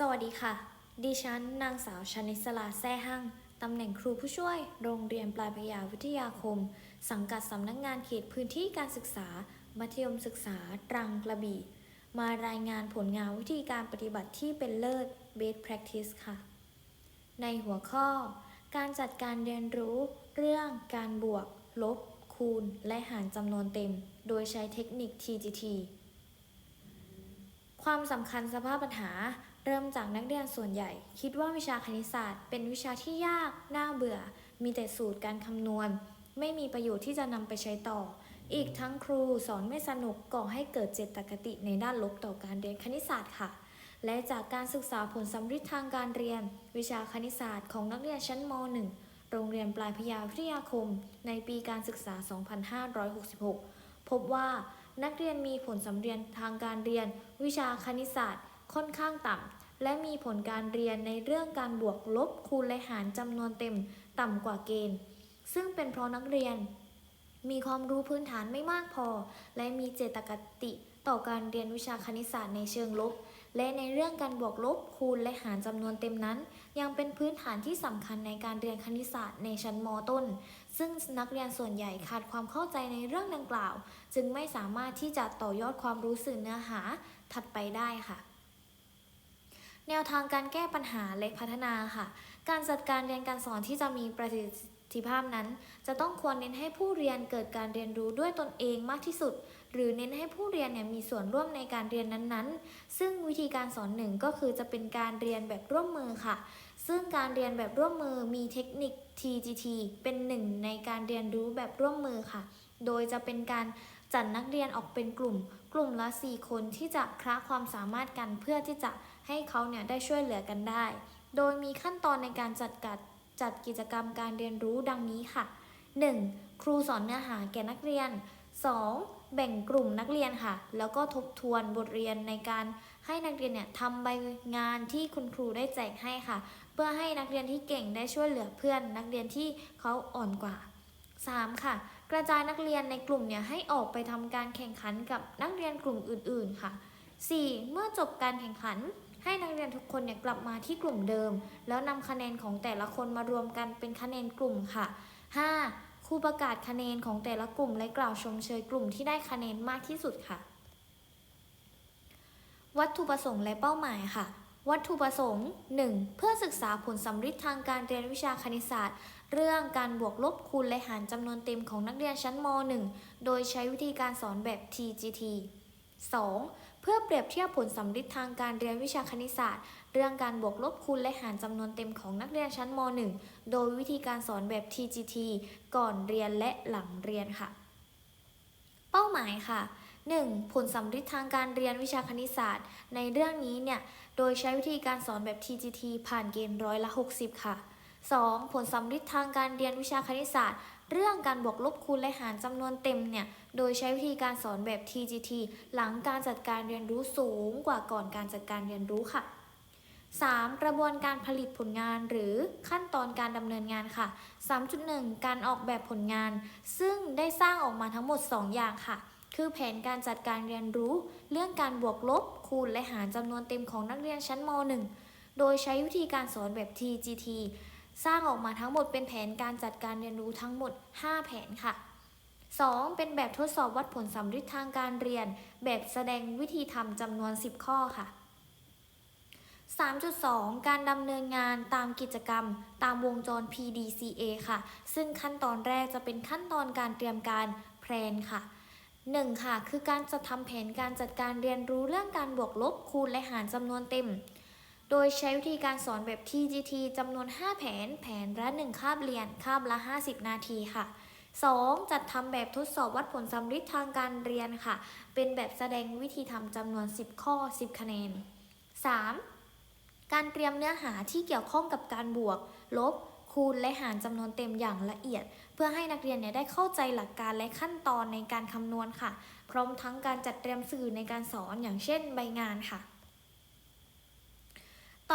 สวัสดีค่ะ ดิฉัน นางสาวชนิสลาแซ่หั่งตำแหน่งครูผู้ช่วย โรงเรียนปลายพยาวิทยาคม สังกัดสำนักงงานเขตพื้นที่การศึกษา มัธยมศึกษา ตรังกระบี่ มารายงานผลงานวิธีการปฏิบัติที่เป็นเลิศ Best Practice ค่ะ ในหัวข้อ การจัดการเรียนรู้ เรื่องการบวก ลบ คูณ และหารจำนวนเต็ม โดยใช้เทคนิค TGT ความสำคัญสภาพปัญหา เริ่มจากนักเรียนส่วนใหญ่ คิดว่าวิชาคณิตศาสตร์ เป็นวิชาที่ยาก น่าเบื่อ มีแต่สูตรการคำนวณ ไม่มีประโยชน์ที่จะนำไปใช้ต่อ อีกทั้งครูสอนไม่สนุกก่อให้เกิดเจตคติในด้านลบต่อการเรียนคณิตศาสตร์ค่ะ และจากการศึกษาผลสำฤทธิ์ทางการเรียน วิชาคณิตศาสตร์ของนักเรียนชั้นม .1 โรงเรียนปลายพยาวิทยาคม ในปีการศึกษา 2566 พบว่านักเรียนมีผลสำเรียนทางการเรียน วิชาคณิตศาสตร์ค่อนข้างต่ำ และมีผลการเรียนในเรื่องการบวกลบคูณและหารจำนวนเต็มต่ำกว่าเกณฑ์ ซึ่งเป็นเพราะนักเรียน มีความรู้พื้นฐานไม่มากพอ และมีเจตคติต่อการเรียนวิชาคณิตศาสตร์ในเชิงลบ และในเรื่องการบวกลบคูณและหารจำนวนเต็มนั้น ยังเป็นพื้นฐานที่สำคัญในการเรียนคณิตศาสตร์ในชั้นมต้น ซึ่งนักเรียนส่วนใหญ่ขาดความเข้าใจในเรื่องดังกล่าว จึงไม่สามารถที่จะต่อยอดความรู้สื่อเนื้อหาถัดไปได้ค่ะ แนวทางการแก้ปัญหาและพัฒนาค่ะ การจัดการเรียนการสอนที่จะมีประสิทธิภาพนั้น จะต้องควรเน้นให้ผู้เรียนเกิดการเรียนรู้ด้วยตนเองมากที่สุด หรือเน้นให้ผู้เรียนเนี่ยมีส่วนร่วมในการเรียนนั้นๆ ซึ่งวิธีการสอนหนึ่งก็คือจะเป็นการเรียนแบบร่วมมือค่ะ ซึ่งการเรียนแบบร่วมมือมีเทคนิค TGT เป็นหนึ่งในการเรียนรู้แบบร่วมมือค่ะ โดยจะเป็นการจัดนักเรียนออกเป็นกลุ่ม กลุ่มละ 4 คนที่จะคละความสามารถกันเพื่อที่จะ ให้เขาเนี่ยได้ช่วยเหลือกันได้ โดยมีขั้นตอนในการจัดกัดจัดกิจกรรมการเรียนรู้ดังนี้ค่ะ 1. ครูสอนเนื้อหาแก่นักเรียน 2. แบ่งกลุ่มนักเรียนค่ะ แล้วก็ทบทวนบทเรียนในการให้นักเรียนเนี่ยทำใบงานที่คุณครูได้แจกให้ค่ะ เพื่อให้นักเรียนที่เก่งได้ช่วยเหลือเพื่อน นักเรียนที่เขาอ่อนกว่า 3. ค่ะ กระจายนักเรียนในกลุ่มเนี่ยให้ออกไปทำการแข่งขันกับนักเรียนกลุ่มอื่น ๆ ค่ะ 4. เมื่อจบการแข่งขัน ให้นักเรียนทุกคนเนี่ยกลับมาที่กลุ่มเดิม แล้วนำคะแนนของแต่ละคนมารวมกันเป็นคะแนนกลุ่มค่ะ 5. ครูประกาศคะแนนของแต่ละกลุ่ม และกล่าวชมเชยกลุ่มที่ได้คะแนนมากที่สุดค่ะ วัตถุประสงค์และเป้าหมายค่ะวัตถุประสงค์ 1. เพื่อศึกษาผลสำฤทธิ์ทางการเรียนวิชาคณิตศาสตร์ เรื่องการบวกลบคูณและหารจำนวนเต็มของนักเรียนชั้นม .1 โดยใช้วิธีการสอนแบบ TGT 2. เพื่อเปรียบเทียบผลสำฤทธิ์ทางการเรียนวิชาคณิตศาสตร์ เรื่องการบวกลบคูณและหารจำนวนเต็มของนักเรียนชั้นม .1 โดยวิธีการสอนแบบ TGT ก่อนเรียนและหลังเรียนค่ะ เป้าหมายค่ะ 1. ผลสำฤทธิ์ทางการเรียนวิชาคณิตศาสตร์ ในเรื่องนี้เนี่ย โดยใช้วิธีการสอนแบบ TGT ผ่านเกณฑ์ร้อยละ 60 ค่ะ 2. ผลสำฤทธิ์ทางการเรียนวิชาคณิตศาสตร์ เรื่องการบวกลบคูณและหารจำนวนเต็มเนี่ย โดยใช้วิธีการสอนแบบ TGT หลังการจัดการเรียนรู้สูงกว่าก่อนการจัดการเรียนรู้ค่ะ 3. กระบวนการผลิตผลงานหรือขั้นตอนการดำเนินงานค่ะ 3.1 การออกแบบผลงาน ซึ่งได้สร้างออกมาทั้งหมด 2 อย่างค่ะ คือแผนการจัดการเรียนรู้ เรื่องการบวกลบคูณและหารจำนวนเต็มของนักเรียนชั้นม .1 โดยใช้วิธีการสอนแบบ TGT สร้างออกมาทั้งหมดเป็นแผนการจัดการเรียนรู้ทั้งหมด 5 แผนค่ะ 2. เป็นแบบทดสอบวัดผลสำฤทธิ์ทางการเรียน แบบแสดงวิธีทำจำนวน 10 ข้อค่ะ 3.2 การดำเนินงานตามกิจกรรม ตามวงจร PDCA ค่ะ ซึ่งขั้นตอนแรกจะเป็นขั้นตอนการเตรียมการแพลนค่ะ 1. ค่ะ คือการจะทำแผนการจัดการเรียนรู้เรื่องการบวกลบคูณและหารจำนวนเต็ม โดยใช้วิธีการสอนแบบ TGT จำนวน 5 แผน แผนละ 1 คาบเรียน คาบละ 50 นาทีค่ะ 2. จัดทำแบบทดสอบวัดผลสำฤทธิ์ทางการเรียนค่ะ เป็นแบบแสดงวิธีทำจำนวน 10 ข้อ 10 คะแนน 3. การเตรียมเนื้อหาที่เกี่ยวข้องกับการบวก ลบ คูณ และหารจำนวนเต็มอย่างละเอียด เพื่อให้นักเรียนเนี่ยได้เข้าใจหลักการและขั้นตอนในการคำนวณค่ะ พร้อมทั้งการจัดเตรียมสื่อในการสอนอย่างเช่นใบงานค่ะ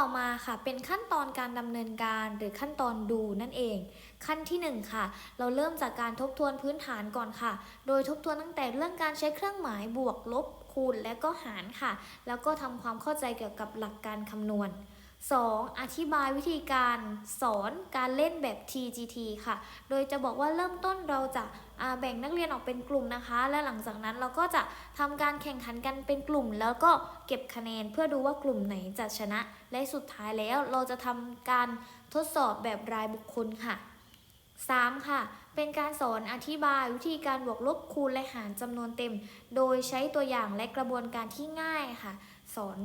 ต่อมาค่ะเป็นขั้นตอนการดำเนินการหรือขั้นตอนดูนั่นเอง ขั้นที่ 1 ค่ะ เราเริ่มจากการทบทวนพื้นฐานก่อนค่ะ โดยทบทวนตั้งแต่เรื่องการใช้เครื่องหมายบวกลบคูณและก็หารค่ะ แล้วก็ทำความเข้าใจเกี่ยวกับหลักการคำนวณ 2. อธิบายวิธีการสอนการเล่นแบบ TGT ค่ะ โดยจะบอกว่าเริ่มต้นเราจะ แบ่งนักเรียนออกเป็นกลุ่มนะคะ และหลังจากนั้นเราก็จะทำการแข่งขันกันเป็นกลุ่ม แล้วก็เก็บคะแนนเพื่อดูว่ากลุ่มไหนจะชนะ และสุดท้ายแล้วเราจะทำการทดสอบแบบรายบุคคลค่ะ 3. ค่ะ เป็นการสอนอธิบายวิธีการบวกลบคูณและหารจำนวนเต็ม โดยใช้ตัวอย่างและกระบวนการที่ง่ายค่ะ สอน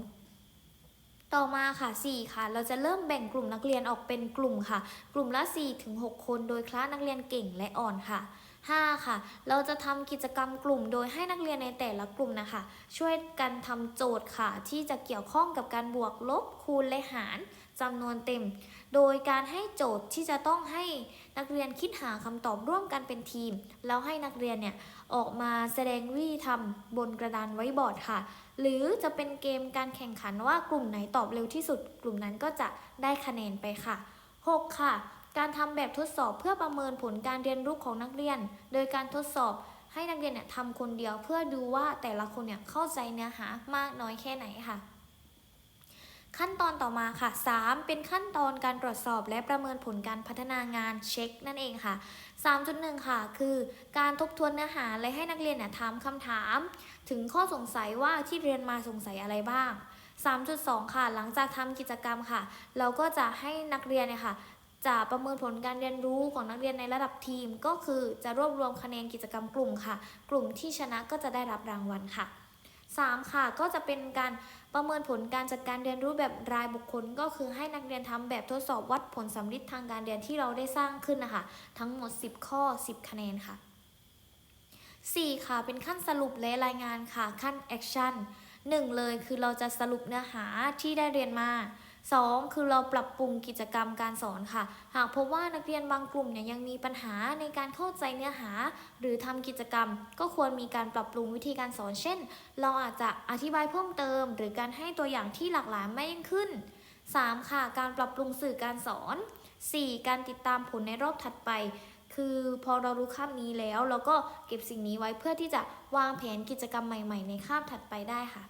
ต่อมาค่ะ 4 ค่ะ เราจะเริ่มแบ่งกลุ่มนักเรียนออกเป็นกลุ่มค่ะ กลุ่มละ4ถึง6คน โดยคลาสนักเรียนเก่งและอ่อนค่ะ 5 ค่ะ เราจะทำกิจกรรมกลุ่ม โดยให้นักเรียนในแต่ละกลุ่มนะคะ ช่วยกันทำโจทย์ค่ะ ที่จะเกี่ยวข้องกับการบวกลบคูณและหารจำนวนเต็ม โดยการให้โจทย์ที่จะต้องให้นักเรียนคิดหาคำตอบร่วมกันเป็นทีม แล้วให้นักเรียนเนี่ยออกมาแสดงวิธีทำบนกระดานไว้บอร์ดค่ะ หรือจะเป็นเกมการแข่งขันว่ากลุ่มไหนตอบเร็วที่สุด กลุ่มนั้นก็จะได้คะแนนไปค่ะ 6 ค่ะ การทำแบบทดสอบเพื่อประเมินผลการเรียนรู้ของนักเรียน โดยการทดสอบให้นักเรียนเนี่ยทำคนเดียวเพื่อดูว่าแต่ละคนเนี่ยเข้าใจเนื้อหามากน้อยแค่ไหนค่ะ ขั้นตอนต่อมาค่ะ 3 เป็นขั้นตอนการตรวจสอบและประเมินผลการพัฒนางานเช็คนั่นเองค่ะ 3.1 ค่ะ คือการทบทวนเนื้อหาและให้นักเรียนเนี่ยถามคำถาม ถึงข้อสงสัยว่าที่เรียนมาสงสัยอะไรบ้าง3.2 ค่ะ หลังจากทำกิจกรรมค่ะ เราก็จะให้นักเรียนเนี่ยค่ะ จะประเมินผลการเรียนรู้ของนักเรียนในระดับทีม ก็คือจะรวบรวมคะแนนกิจกรรมกลุ่มค่ะ กลุ่มที่ชนะก็จะได้รับรางวัลค่ะ 3 ค่ะ ก็จะเป็นการประเมินผลการจัดการเรียนรู้แบบรายบุคคล ก็คือให้นักเรียนทำแบบทดสอบวัดผลสำลิดทางการเรียนที่เราได้สร้างขึ้นนะคะ ทั้งหมด 10 ข้อ 10 คะแนนค่ะ 4 ค่ะ เป็นขั้นสรุปและรายงานค่ะ ขั้นแอคชั่น1เลยคือเราจะสรุปเนื้อหาที่ได้เรียนมา 2 คือเราปรับปรุงกิจกรรมการสอนค่ะ หากพบว่านักเรียนบางกลุ่มเนี่ยยังมีปัญหาในการเข้าใจเนื้อหา หรือทำกิจกรรม ก็ควรมีการปรับปรุงวิธีการสอน เช่น เราอาจจะอธิบายเพิ่มเติม หรือการให้ตัวอย่างที่หลากหลายมากยิ่งขึ้น 3. ค่ะ การปรับปรุงสื่อการสอน 4. การติดตามผลในรอบถัดไป คือพอเรารู้คาบนี้แล้ว เราก็เก็บสิ่งนี้ไว้เพื่อที่จะวางแผนกิจกรรมใหม่ ๆ ในคาบถัดไปได้ค่ะ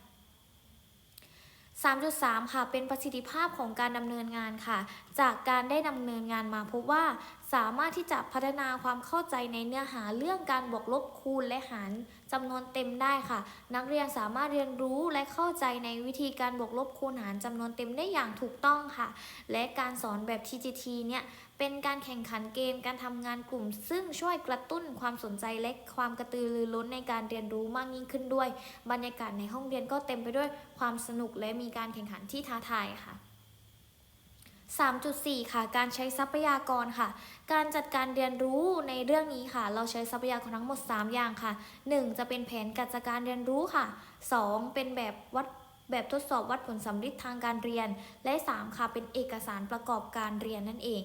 3.3 ค่ะ เป็นประสิทธิภาพของการดำเนินงานค่ะ จากการได้ดำเนินงานมาพบว่า สามารถที่จะพัฒนาความเข้าใจในเนื้อหาเรื่องการบวกลบคูณและหารจำนวนเต็มได้ค่ะ นักเรียนสามารถเรียนรู้และเข้าใจในวิธีการบวกลบคูณหารจำนวนเต็มได้อย่างถูกต้องค่ะ และการสอนแบบ TGT เนี่ยเป็นการแข่งขันเกมการทำงานกลุ่ม ซึ่งช่วยกระตุ้นความสนใจและความกระตือรือร้นในการเรียนรู้มากยิ่งขึ้นด้วย บรรยากาศในห้องเรียนก็เต็มไปด้วยความสนุกและมีการแข่งขันที่ท้าทายค่ะ 3.4 ค่ะ การใช้ทรัพยากรค่ะ การจัดการเรียนรู้ในเรื่องนี้ค่ะ เราใช้ทรัพยากรทั้งหมด 3 อย่างค่ะ 1. จะเป็นแผนการจัดการเรียนรู้ค่ะ 2. เป็นแบบวัดแบบทดสอบวัดผลสำลิดทางการเรียน และ 3 ค่ะ เป็นเอกสารประกอบการเรียนนั่นเอง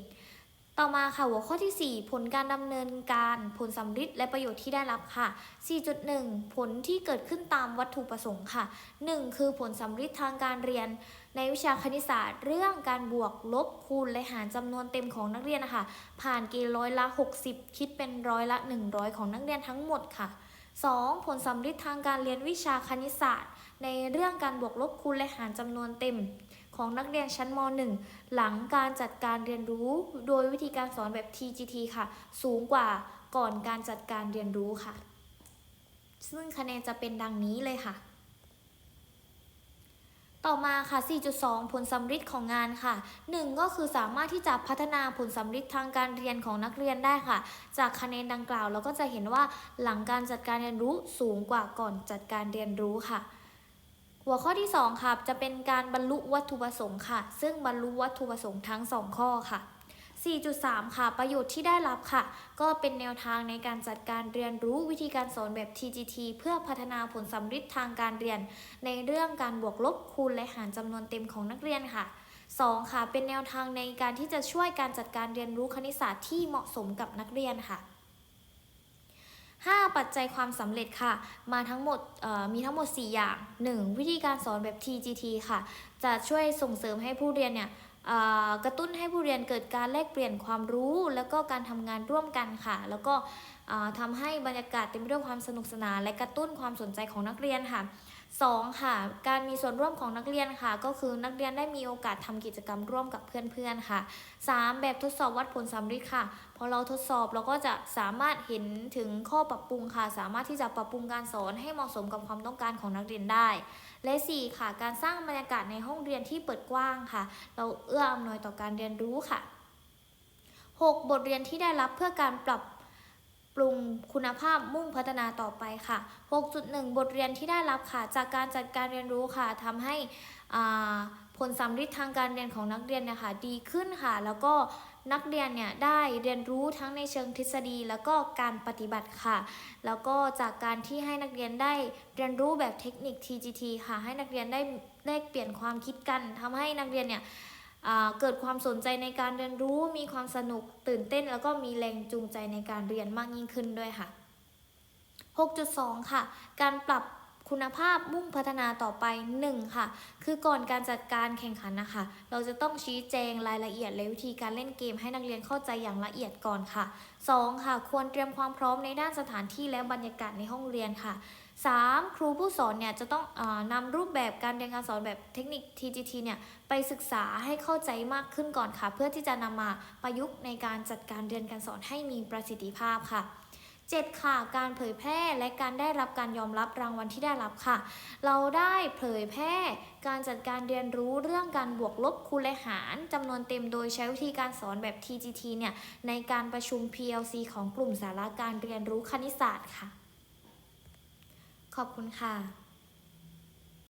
ต่อมาค่ะหัวข้อที่ 4 ผลการดำเนินการผลสำลิดและประโยชน์ที่ได้รับค่ะ 4.1 ผลที่เกิดขึ้นตามวัตถุประสงค์ค่ะ 1. คือผลสำลิดทางการเรียน ในวิชาคณิตศาสตร์ เรื่องการบวกลบคูณและหารจำนวนเต็มของนักเรียนนะคะผ่านเกณฑ์ร้อยละ 60 คิดเป็นร้อยละ 100 ของนักเรียนทั้งหมดค่ะ 2. ผลสำลิดทางการเรียนวิชาคณิตศาสตร์ ในเรื่องการบวกลบคูณและหารจำนวนเต็ม ของนักเรียนชั้นม .1 หลังการจัดการเรียนรู้ โดยวิธีการสอนแบบ TGT ค่ะ สูงกว่าก่อนการจัดการเรียนรู้ค่ะ ซึ่งคะแนนจะเป็นดังนี้เลยค่ะต่อมาค่ะ 4.2 ผลสำลิดของงานค่ะ 1 ก็คือสามารถที่จะพัฒนาผลสำลิดทางการเรียนของนักเรียนได้ค่ะ จากคะแนนดังกล่าวเราก็จะเห็นว่าหลังการจัดการเรียนรู้สูงกว่าก่อนจัดการเรียนรู้ค่ะ หัวข้อที่ 2 ค่ะ จะเป็นการบรรลุวัตถุประสงค์ค่ะ ซึ่งบรรลุวัตถุประสงค์ทั้ง 2 ข้อค่ะ 4.3 ค่ะ ประโยชน์ที่ได้รับค่ะ ก็เป็นแนวทางในการจัดการเรียนรู้วิธีการสอนแบบ TGT เพื่อพัฒนาผลสำลิดทางการเรียน ในเรื่องการบวกลบคูณและหารจำนวนเต็มของนักเรียนค่ะ 2 ค่ะ เป็นแนวทางในการที่จะช่วยการจัดการเรียนรู้คณิตศาสตร์ที่เหมาะสมกับนักเรียนค่ะ 5 ปัจจัยความสำเร็จค่ะ มาทั้งหมดมีทั้งหมด 4 อย่าง 1. วิธีการสอนแบบ TGT ค่ะ จะช่วยส่งเสริมให้ผู้เรียนเนี่ยกระตุ้นให้ผู้เรียนเกิดการแลกเปลี่ยนความรู้ แล้วก็การทำงานร่วมกันค่ะ แล้วก็ทำให้บรรยากาศเต็มไปด้วยความสนุกสนาน และกระตุ้นความสนใจของนักเรียนค่ะ 2ค่ะ การมีส่วนร่วมของนักเรียนค่ะ ก็คือนักเรียนได้มีโอกาสทำกิจกรรมร่วมกับเพื่อนๆค่ะ 3. แบบทดสอบวัดผลสำเร็จค่ะ พอเราทดสอบเราก็จะสามารถเห็นถึงข้อปรับปรุงค่ะ สามารถที่จะปรับปรุงการสอนให้เหมาะสมกับความต้องการของนักเรียนได้ และ 4 ค่ะ การสร้างบรรยากาศในห้องเรียนที่เปิดกว้างค่ะ เราเอื้ออำนวยต่อการเรียนรู้ค่ะ 6. บทเรียนที่ได้รับเพื่อการปรับ ปรุงคุณภาพมุ่งพัฒนาต่อไปค่ะ 6.1 บทเรียนที่ได้รับค่ะ จากการจัดการเรียนรู้ค่ะทำให้ผลสำฤทธิ์ทางการเรียนของนักเรียนเนี่ยค่ะดีขึ้นค่ะ แล้วก็นักเรียนเนี่ยได้เรียนรู้ทั้งในเชิงทฤษฎี แล้วก็การปฏิบัติค่ะ แล้วก็จากการที่ให้นักเรียนได้เรียนรู้แบบเทคนิค TGT ค่ะ ให้นักเรียนได้แลกเปลี่ยนความคิดกันทำให้นักเรียนเนี่ย เกิดความสนใจในการเรียนรู้ มีความสนุกตื่นเต้น แล้วก็มีแรงจูงใจในการเรียนมากยิ่งขึ้นด้วยค่ะ 6.2 ค่ะ การปรับคุณภาพมุ่งพัฒนาต่อไป 1 ค่ะ คือก่อนการจัดการแข่งขันนะคะ เราจะต้องชี้แจงรายละเอียดและวิธีการเล่นเกมให้นักเรียนเข้าใจอย่างละเอียดก่อนค่ะ 2 ค่ะ ควรเตรียมความพร้อมในด้านสถานที่และบรรยากาศในห้องเรียนค่ะ 3. ครูผู้สอนเนี่ยจะต้องอนำรูปแบบการเรียนการสอนแบบเทคนิค TGT เนี่ยไปศึกษาให้เข้าใจมากขึ้นก่อนค่ะ เพื่อที่จะนำมาประยุกต์ในการจัดการเรียนการสอนให้มีประสิทธิภาพค่ะ 7. ค่ะ การเผยแพร่และการได้รับการยอมรับรางวัลที่ได้รับค่ะ เราได้เผยแพร่ การจัดการเรียนรู้เรื่องการบวกลบคูณและหารจำนวนเต็มโดยใช้วิธีการสอนแบบ TGT เนี่ยในการประชุม PLC ของกลุ่มสาระการเรียนรู้คณิตศาสตร์ค่ะ ขอบคุณค่ะ